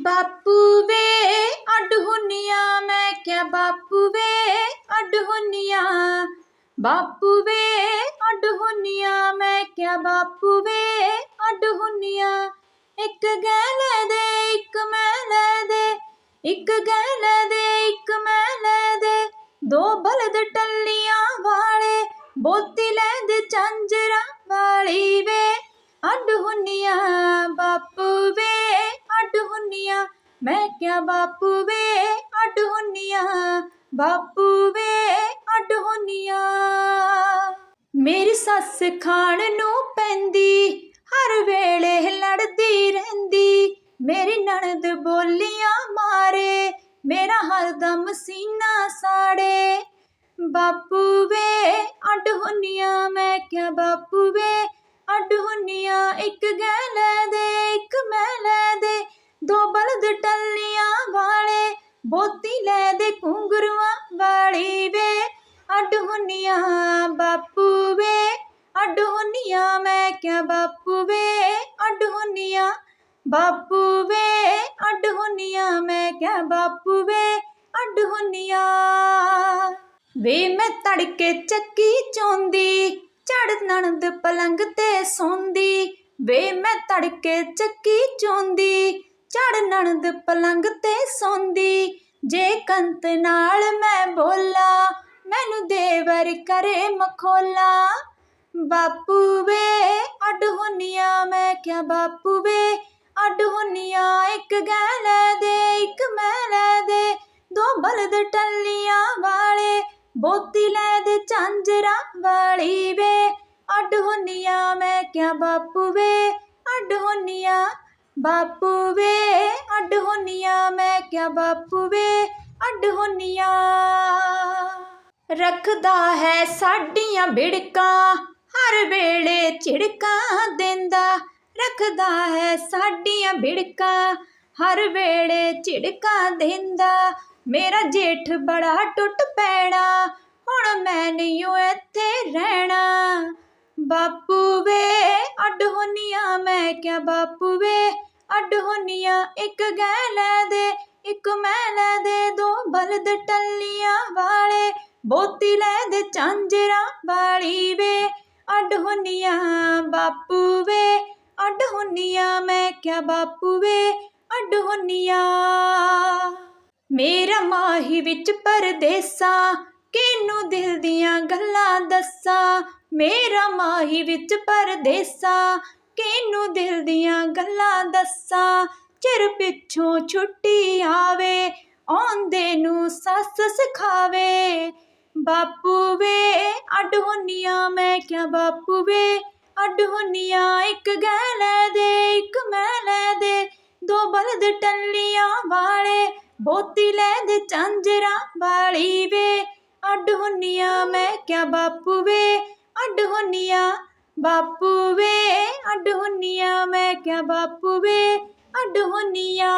ਬਾਪੂ ਵੇ, ਅੱਡ ਹੁੰਨੀਆਂ, ਮੈਂ ਕਿਹਾ ਬਾਪੂ ਵੇ, ਅੱਡ ਹੁੰਨੀਆਂ। ਬਾਪੂ ਵੇ, ਅੱਡ ਹੁੰਨੀਆਂ, ਮੈਂ ਕਿਹਾ ਬਾਪੂ ਵੇ, ਅੱਡ ਹੁੰਨੀਆਂ। ਇੱਕ ਗਹਿ ਦੇ, ਇੱਕ ਮੈਂ ਲੈ ਦੇ, ਇੱਕ ਗਹਿ ਦੇ, ਇੱਕ ਮੈਂ ਲੈ ਦੇ। ਦੋ ਬਲਦ ਟੱਲੀਆਂ ਵਾਲੇ, ਬੋਤੀ ਲੈ ਦੇ ਚਾਂਜਰਾ ਵਾਲੀ ਵੇ। ਅੱਡ ਹੁੰਨੀਆਂ, ਬਾਪੂ ਵੇ ਹੁੰਨੀਆਂ ਮੈਂ ਕਿਆ ਬਾਪੂ ਵੇ, ਅੱਡ ਹੁੰਨੀਆਂ ਬਾਪੂ ਵੇ, ਅੱਡ ਹੁੰਨੀਆਂ ਮੇਰੀ ਸੱਸ ਖਾਣ ਨੂੰ ਪੈਂਦੀ, ਹਰ ਵੇਲੇ ਲੜਦੀ ਰਹਿੰਦੀ। ਮੇਰੀ ਨਣਦ ਬੋਲੀਆਂ ਮਾਰੇ, ਮੇਰਾ ਹਰਦਮ ਸੀਨਾ ਸਾੜੇ। ਬਾਪੂ ਵੇ, ਅੱਡ ਹੁੰਨੀਆਂ ਮੈਂ ਕਿਹਾ, ਬਾਪੂ ਵੇ, ਅੱਡ ਹੁੰਨੀਆਂ ਇੱਕ ਗਹਿ ਲੈ ਦੇ, ਇੱਕ ਮੈਂ ਲੈ ਦੇ। ਬੋਤੀ ਲੈ ਦੇ ਘੁੰਗਰੂਆਂ ਵਾਲੀ ਵੇ। ਅੱਡ ਹੁੰਨੀਆਂ ਬਾਪੂ ਵੇ। ਅੱਡ ਹੁੰਨੀਆਂ ਮੈਂ ਕਿਆ ਬਾਪੂ ਵੇ। ਅੱਡ ਹੁੰਨੀਆਂ ਬਾਪੂ ਵੇ। ਅੱਡ ਹੁੰਨੀਆਂ ਮੈਂ ਕਿਆ ਬਾਪੂ ਵੇ। ਅੱਡ ਹੁੰਨੀਆਂ। ਵੇ ਮੈਂ ਤੜਕੇ ਚੱਕੀ ਚੋਂਦੀ, ਝੜ ਨਣਦ ਪਲੰਗ ਤੇ ਸੌਂਦੀ। ਵੇ ਮੈਂ ਤੜਕੇ ਚੱਕੀ ਚੋਂਦੀ ਝੜ ਨਣਦ ਪਲੰਗ ਤੇ ਸੌਂਦੀ, ਜੇ ਕੰਤ ਨਾਲ ਮੈਂ ਬੋਲਾ, ਮੈਨੂੰ ਦੇਵਰ ਕਰੇ ਮਖੋਲਾ। ਬਾਪੂ ਵੇ, ਅੱਡ ਹੁੰਨੀਆਂ, ਮੈਂ ਕਿਹਾ ਬਾਪੂ ਵੇ, ਅੱਡ ਹੁੰਨੀਆਂ, ਇੱਕ ਗਹਿ ਲੈ ਦੇ, ਇੱਕ ਮੈਂ ਲੈ ਦੇ, ਦੋ ਬਲਦ ਟੱਲੀਆਂ ਵਾਲੇ, ਬੋਤੀ ਲੈ ਦੇ ਚਾਂਜਰਾ ਵਾਲੀ ਵੇ। ਅੱਡ ਹੁੰਨੀਆਂ, ਮੈਂ ਕਿਹਾ ਬਾਪੂ ਵੇ, ਅੱਡ ਹੁੰਨੀਆਂ ਬਾਪੂ ਵੇ ਅੱਡ ਹੁੰਨੀਆਂ ਮੈਂ ਕਿਹਾ ਬਾਪੂ ਵੇ ਅੱਡ ਹੁੰਨੀਆਂ ਰੱਖਦਾ ਹੈ ਸਾਡੀਆਂ ਬਿੜਕਾਂ, ਹਰ ਵੇਲੇ ਝਿੜਕਾਂ ਦਿੰਦਾ। ਰੱਖਦਾ ਹੈ ਸਾਡੀਆਂ ਬਿੜਕਾਂ, ਹਰ ਵੇਲੇ ਝਿੜਕਾਂ ਦਿੰਦਾ। ਮੇਰਾ ਜੇਠ ਬੜਾ ਟੁੱਟ ਪੈਣਾ, ਹੁਣ ਮੈਂ ਨਹੀਂ ਓ ਇੱਥੇ ਰਹਿਣਾ। ਬਾਪੂ ਵੇ ਅੱਡ ਹੁੰਨੀਆਂ, ਮੈਂ ਕਿਆ ਬਾਪੂ ਵੇ? ਅੱਡ ਹੁੰਨੀਆਂ, ਇੱਕ ਗਹਿ ਲੈ ਦੇ, ਇੱਕ ਮੈਂ ਲੈ ਦੇ, ਦੋ ਬਲਦ ਟੱਲੀਆਂ ਵਾਲੇ, ਬੋਤੀ ਲੈ ਦੇ ਚਾਂਜਰਾ ਵਾਲੀ ਵੇ। ਅੱਡ ਹੁੰਨੀਆਂ, ਬਾਪੂ ਵੇ, ਅੱਡ ਹੁੰਨੀਆਂ, ਮੈਂ ਕਿਆ ਬਾਪੂ ਵੇ? ਅੱਡ ਹੁੰਨੀਆਂ, ਮੇਰਾ ਮਾਹੀ ਵਿੱਚ ਪਰਦੇਸਾਂ ਕਿਨੂੰ ਦਿਲ ਦੀਆਂ ਗੱਲਾਂ ਦੱਸਾਂ? ਮੇਰਾ ਮਾਹੀ ਵਿੱਚ ਪਰਦੇਸਾਂ। ਕਿਨੂੰ ਦਿਲ ਦੀਆਂ ਗੱਲਾਂ ਦੱਸਾਂ? ਚਿਰ ਪਿੱਛੋਂ ਛੁੱਟੀ ਆਵੇ, ਆਉਂਦੇ ਨੂੰ ਸੱਸ ਸਿਖਾਵੇ। ਬਾਪੂ ਵੇ, ਅੱਡ ਹੁੰਨੀਆਂ ਮੈਂ ਕਿਆ ਬਾਪੂ ਵੇ? ਅੱਡ ਹੁੰਨੀਆਂ ਇੱਕ ਗਹਿ ਲੈ ਦੇ, ਇੱਕ ਮੈਂ ਲੈ ਦੇ। ਦੋ ਬਲਦ ਟੱਲੀਆਂ ਵਾਲੇ, ਬੋਤੀ ਲੈ ਦੇ, ਚਾਂਜਰਾ ਵਾਲੀ ਵੇ। ਅੱਡ ਹੁੰਨੀਆਂ ਮੈਂ ਕਿਆ ਬਾਪੂ ਵੇ? ਅੱਡ ਹੁੰਨੀਆਂ ਬਾਪੂ ਵੇ। ਅੱਡ ਹੁੰਨੀਆਂ ਮੈਂ ਕਿਆ ਬਾਪੂ ਵੇ? ਅੱਡ ਹੁੰਨੀਆਂ